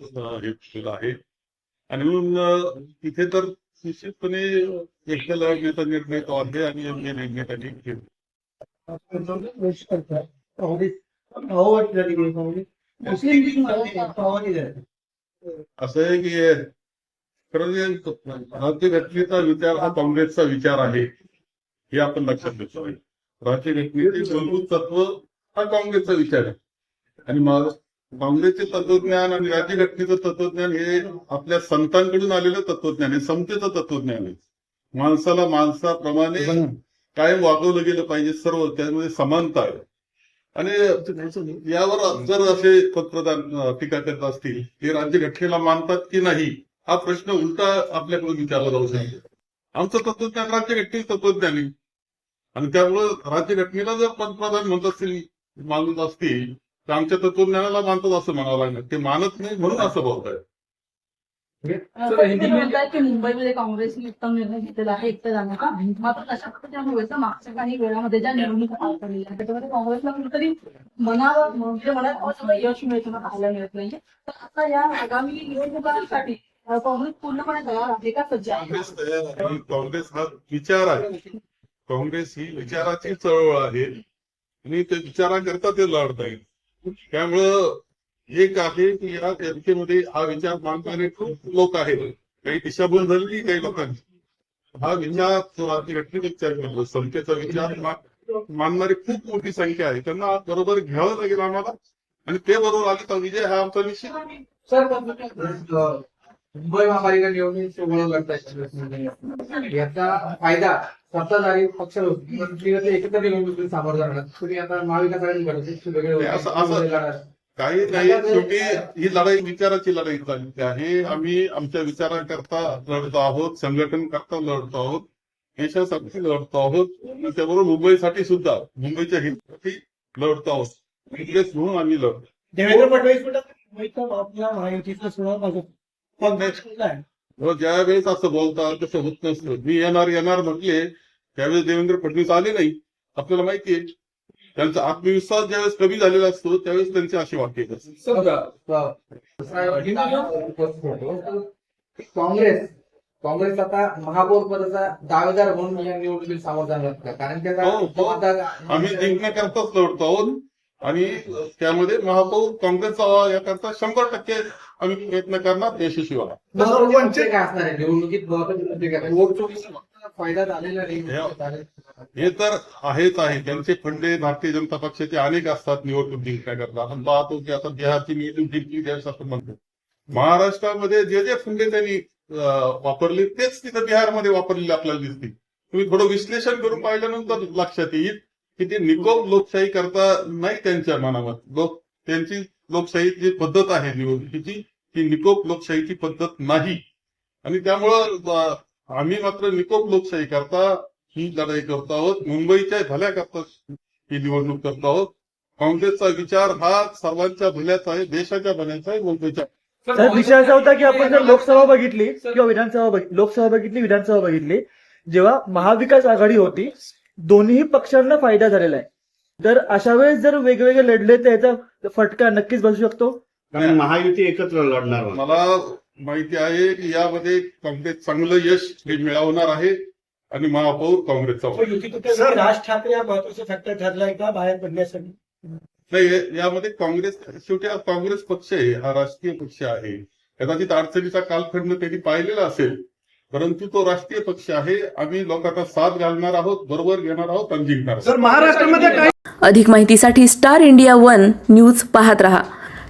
हे केलेलं आहे. आणि म्हणून तिथे तर निश्चितपणे एकट्या घेता निर्णय तो आहे आणि योग्य निर्णय त्यांनी घेतला. असं आहे की खरं म्हणजे राज्यघटनेचा विचार हा काँग्रेसचा विचार आहे हे आपण लक्षात घेतो राज्यघटनेचे मूलभूत तत्व हा काँग्रेसचा विचार आहे. आणि महाराष्ट्र काँग्रेसचे तत्वज्ञान आणि राज्यघटनेचं तत्वज्ञान हे आपल्या संतांकडून आलेलं तत्वज्ञान आहे समतेचं तत्वज्ञान आहे. माणसाला माणसाप्रमाणे कायम वागवलं गेलं पाहिजे सर्व त्यामध्ये समानता आहे. आणि यावर जर असे पंतप्रधान टीका करत असतील हे राज्यघटनेला मानतात की नाही हा प्रश्न उलटा आपल्याकडून विचारला जाऊ शकतो. आमचं तत्वज्ञान राज्यघटनेचं तत्वज्ञान आहे. आणि त्यामुळं राज्यघटनेला जर पंतप्रधान म्हणत असतील मानत असतील तर आमच्या तत्वज्ञानाला मानतात असं म्हणावं लागणार. ते मानत नाही म्हणून असं बोलताय. की मुंबईमध्ये काँग्रेसने उत्तम निर्णय घेतलेला आहे एकटं जाण्याचा मात्र तशा पद्धतीने मुंबईचा मागच्या काही वेळामध्ये ज्या निवडणुका पार पडलेल्या आहेत त्याच्यामध्ये काँग्रेसला कुठेतरी मनावर म्हणजे मनात यश मिळताना पाहायला मिळत नाहीये. तर आता या आगामी निवडणुकांसाठी काँग्रेस पूर्णपणे तयार आहे का सज्ज काँग्रेस तयार आहे काँग्रेस हा विचार आहे. काँग्रेस ही विचाराची चळवळ आहे. आणि ते विचाराकरता ते लढत आहे त्यामुळं एक आहे की या जनतेमध्ये हा विचार मानणारे खूप लोक आहेत. काही दिशाभूल झालेली काही लोकांची हा विचार व्यक्तिगत राज्यघटनेचा विचार विचार मानणारी खूप मोठी संख्या आहे. त्यांना बरोबर घ्यावं लागेल आम्हाला. आणि ते बरोबर आले तर विजय हा आमचा निश्चित. सर मुंबई महापालिका निवडणूक सोहळा लढताय याचा फायदा सत्ताधारी पक्ष एकत्र निवडणुकीत सामोरं जाणार. तुम्ही आता महाविकास आघाडी करतो वेगळे असं- असं- लढणार. काही नाही शेवटी ही लढाई विचाराची लढाई आहे. आम्ही आमच्या विचाराकरता लढतो आहोत संघटन करता लढतो आहोत देशासाठी लढतो आहोत. त्याबरोबर मुंबईसाठी सुद्धा मुंबईच्या हितासाठी लढतो आहोत. काँग्रेस म्हणून आम्ही लढतो. देवेंद्र फडणवीस म्हणतात मुंबईचा आपल्या महायुतीचा सुनाव माझं पण व ज्या वेळेस असं बोलतात तसं होत नसतं. मी येणार येणार म्हटले त्यावेळेस देवेंद्र फडणवीस आले नाही. आपल्याला माहिती आहे त्यांचा आत्मविश्वास ज्यावेळेस कमी झालेला असतो त्यावेळेस त्यांचे अशी वाक्य काँग्रेस काँग्रेस आता महापौर पदाचा दावेदार म्हणून या निवडणुकीत सामोरं जाणार का? कारण त्याचा हो, हो. आम्ही जिंकण्याकरताच लढतो आहोत. आणि त्यामध्ये महापौर काँग्रेसचा याकरता शंभर टक्के आम्ही प्रयत्न करणार यशस्वी असणार आहे? निवडणुकीत फायदा झालेला नाही. हे तर आहेच आहे. त्यांचे फंडे भारतीय जनता पक्षाचे अनेक असतात निवडणूक जिंकण्याकरता आपण पाहतो की आता बिहारची निवडणूक जिंकली त्यावेळेस आपण म्हणतो. महाराष्ट्रामध्ये जे जे फंडे त्यांनी वापरले तेच तिथं बिहारमध्ये वापरलेले आपल्याला दिसतील तुम्ही थोडं विश्लेषण करून पाहिल्यानंतर लक्षात येईल की ते निकोप लोकशाही करता नाही त्यांच्या मनामध्ये लोक त्यांची लोकशाहीची जी पद्धत आहे निवडणुकीची. ती निकोप लोकशाहीची पद्धत नाही. आणि त्यामुळं आम्ही मात्र निकोप लोकशाही करता ही लढाई करतो आहोत. मुंबईच्या भल्याकरता ही निवडणूक करतो आहोत. काँग्रेसचा विचार हा सर्वांच्या भल्याचा आहे देशाच्या भल्याचा आहे मुंबईच्या. सर विषय असा होता की आपण जर लोकसभा बघितली किंवा विधानसभा लोकसभा बघितली विधानसभा बघितली जेव्हा महाविकास आघाडी होती दोन्ही पक्षांना फायदा झालेला आहे. तर अशा वेळेस जर वेगवेगळे लढले तर याचा फटका नक्कीच बसू शकतो? कारण महायुती एकत्र लढणार. मला माहिती आहे की यामध्ये काँग्रेस चांगलं यश हे मिळवणार आहे आणि महापौर काँग्रेसचा. राज ठाकरे हा महत्त्वाचा फॅक्टर ठरलाय का बाहेर पडण्यासाठी नाही हे- यामध्ये काँग्रेस शेवटी हा काँग्रेस पक्ष आहे हा राष्ट्रीय पक्ष आहे कदाचित अडचणीचा कालखंड त्यांनी पाहिलेला असेल परंतु तो राष्ट्रीय पक्ष आहे आम्ही लोकांना साथ घालणार आहोत बरोबर घेणार आहोत आणि जिंकणार आहोत. सर महाराष्ट्रामध्ये काय अधिक माहितीसाठी स्टार इंडिया वन न्यूज पाहत रहा